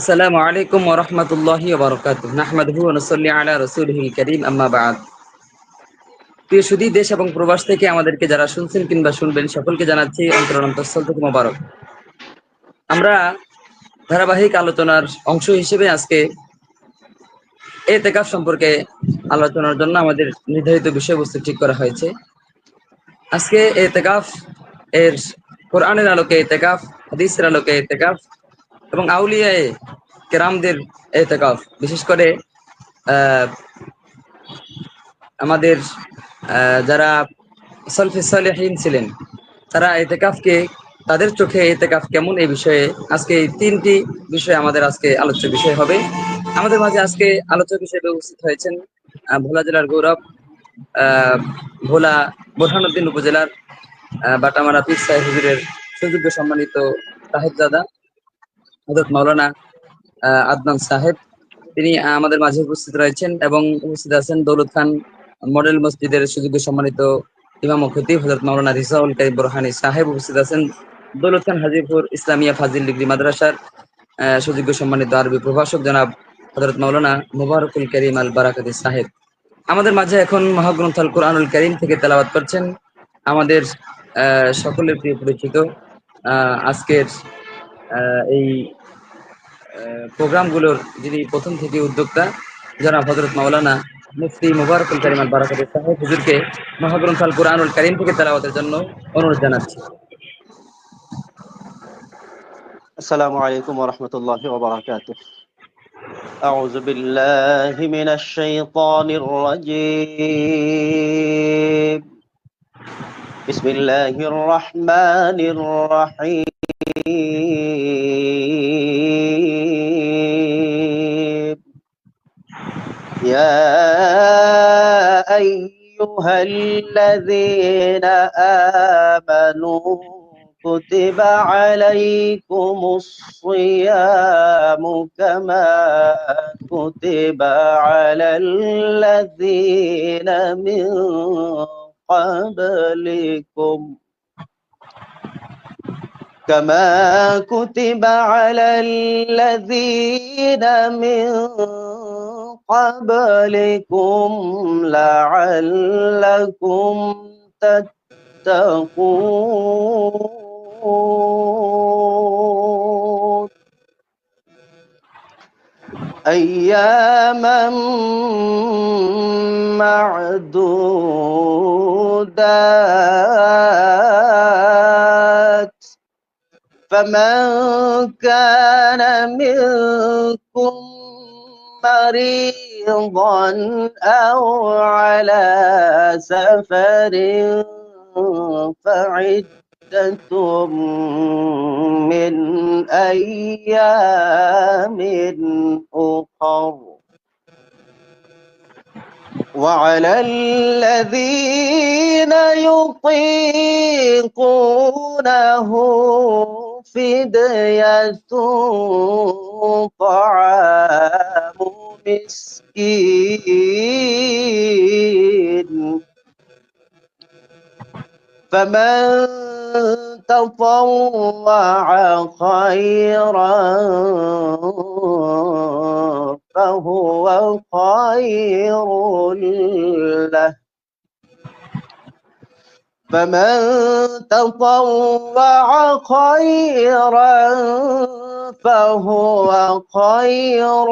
আসসালামু আলাইকুম ওয়া রাহমাতুল্লাহি ওয়া বারাকাতুহু। নাহমাদুহু ওয়া নুসাল্লি আলা রাসূলিহিল কারীম প্রিয় সুধী দেশ এবং প্রবাস থেকে আমাদেরকে যারা শুনছেন কিংবা শুনবেন, সকলকে জানাচ্ছি অন্তরের থেকে মোবারক। আমরা ধারাবাহিক আলোচনার অংশ হিসেবে আজকে এ এতেকাফ সম্পর্কে আলোচনার জন্য আমাদের নির্ধারিত বিষয়বস্তু ঠিক করা হয়েছে। আজকে এতেকাফ এর কোরআনের আলোকে এতেকাফ, হাদিসের আলোকে এতেকাফ এবং আউলিয়ায়ে কেরামদের এতেকাফ। বিশেষ করে আমাদের যারা সলফে সালেহীন ছিলেন, তারা এতেকাফকে, তাদের চোখে এতেকাফ কেমন এই বিষয়ে? আজকে এই তিনটি বিষয় আমাদের আজকে আলোচ্য বিষয় হবে। আমাদের মাঝে আজকে আলোচক হিসেবে উপস্থিত হয়েছেন ভোলা জেলার গৌরব ভোলা বোরহানুদ্দিন উপজেলার বাটামারা পীর সাহেব হুজুরের সুযোগ্য সম্মানিত সাহেবজাদা হজরত মাওলানা আহ, আদনান সাহেব। তিনি আমাদের মাঝে উপস্থিত রয়েছেন এবং উপস্থিত আছেন দৌলত খান মডেল মসজিদের সুযোগ্য সম্মানিত ইমাম খতিব হজরত মাওলানা রিসাউল কাইম বোরহানি সাহেব উপস্থিত আছেন। দৌলত খান হাজিরপুর ইসলামিয়া ফাজিল ডিগ্রি মাদ্রাসার সুযোগ্য সম্মানিত আরবি প্রভাষক জনাব হজরত মাওলানা মুবারকুল করিম আল বারাকাতি সাহেব। আমাদের মাঝে এখন মহাগ্রন্থ আল কোরআনুল করিম থেকে তেলাওয়াত করছেন। আমাদের সকলের প্রিয় পরিচিত আজকের এই প্রোগ্রামগুলোর যিনি প্রথম থেকে উদ্যোক্তা জনাব হজরত মাওলানা মুফতি মুবারকুল করিম আল বারাকাত সাহেব হুজুরকে মহাগ্রন্থ আল কোরআনুল করিম থেকে তেলাওয়াতের জন্য অনুরোধ জানাচ্ছি السلام عليكم ورحمة الله وبركاته أعوذ بالله من الشيطان الرجيم بسم الله الرحمن الرحيم يا أيها الذين آمنوا كتب عليكم الصيام كما كتب على الذين من قبلكم. كما كتب على الذين من قبلكم لعلكم تتقون أياما معدودات فمن كان منكم مريضا أو على سفر فعدة من أيام أخر وعلى الذين يطيقونه فدية طعام مسكين. فمن تطوع خيرا فهو خير له. فمن تطوع خيرا فهو خير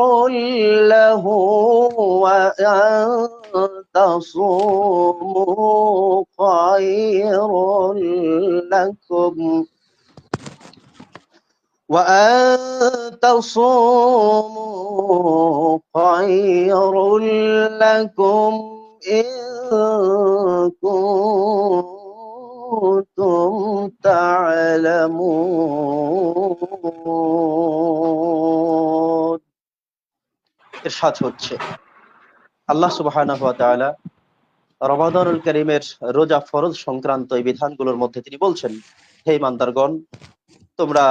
له وأن تصوموا خير لكم وأن تصوموا خير لكم إن كنتم ইরশাদ হচ্ছে। আল্লাহ তাআলা রমাদানুল করিমের রোজা ফরজ সংক্রান্ত এই বিধানগুলোর মধ্যে তিনি বলছেন, হে ইমানদারগণ, তোমরা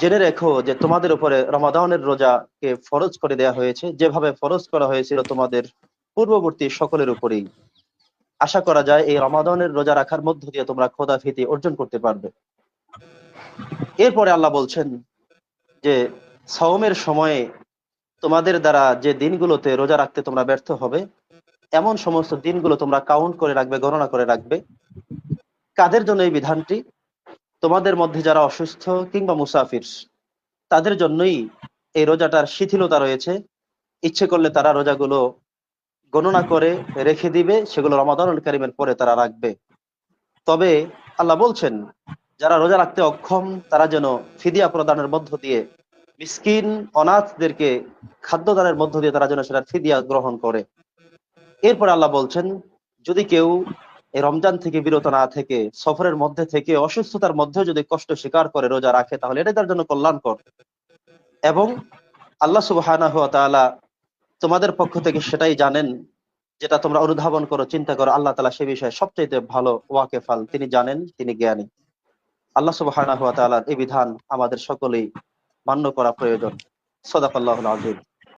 জেনে রেখো যে তোমাদের উপরে রমাদানের রোজাকে ফরজ করে দেয়া হয়েছে। যেভাবে ফরজ করা হয়েছিল তোমাদের পূর্ববর্তী সকলের উপরেই। আশা করা যায় এই রমাদানের রোজা রাখার মধ্য দিয়ে তোমরা খোদা ফিতি অর্জন করতে পারবে। এরপরে আল্লাহ বলছেন যে, সওমের সময়ে তোমাদের দ্বারা যে দিনগুলোতে রোজা রাখতে তোমরা ব্যর্থ হবে, এমন সমস্ত দিনগুলো তোমরা কাউন্ট করে রাখবে, গণনা করে রাখবে। কাদের জন্য এই বিধানটি? তোমাদের মধ্যে যারা অসুস্থ কিংবা মুসাফির, তাদের জন্যই এই রোজাটার শিথিলতা রয়েছে। ইচ্ছে করলে তারা রোজাগুলো গণনা করে রেখে দিবে, সেগুলো রমাদানুল কারিমের পরে তারা রাখবে। তবে আল্লাহ বলছেন, যারা রোজা রাখতে অক্ষম, তারা যেন ফিদিয়া প্রদানের মধ্য দিয়ে মিসকিন, অনাথদেরকে খাদ্যদানের মধ্য দিয়ে তারা যেন সেটার ফিদিয়া গ্রহণ করে। এরপর আল্লাহ বলছেন, যদি কেউ এই রমজান থেকে বিরত না থেকে, সফরের মধ্যে থেকে, অসুস্থতার মধ্যে যদি কষ্ট স্বীকার করে, রোজা রাখে, তাহলে এটাই তার জন্য কল্যাণকর। এবং আল্লাহ তাআলা তোমাদের পক্ষ থেকে সেটাই জানেন, যেটা তোমরা অনুধাবন করো, চিন্তা করো, আল্লাহ তাআলা সে বিষয়ে সবচাইতে ভালো ওয়াকেফাল। তিনি জানেন, তিনি জ্ঞানী। আল্লাহ তাআলার এই বিধান আমাদের সকলেই মান্য করা প্রয়োজন। সদাকাল্লাহুল আযীম।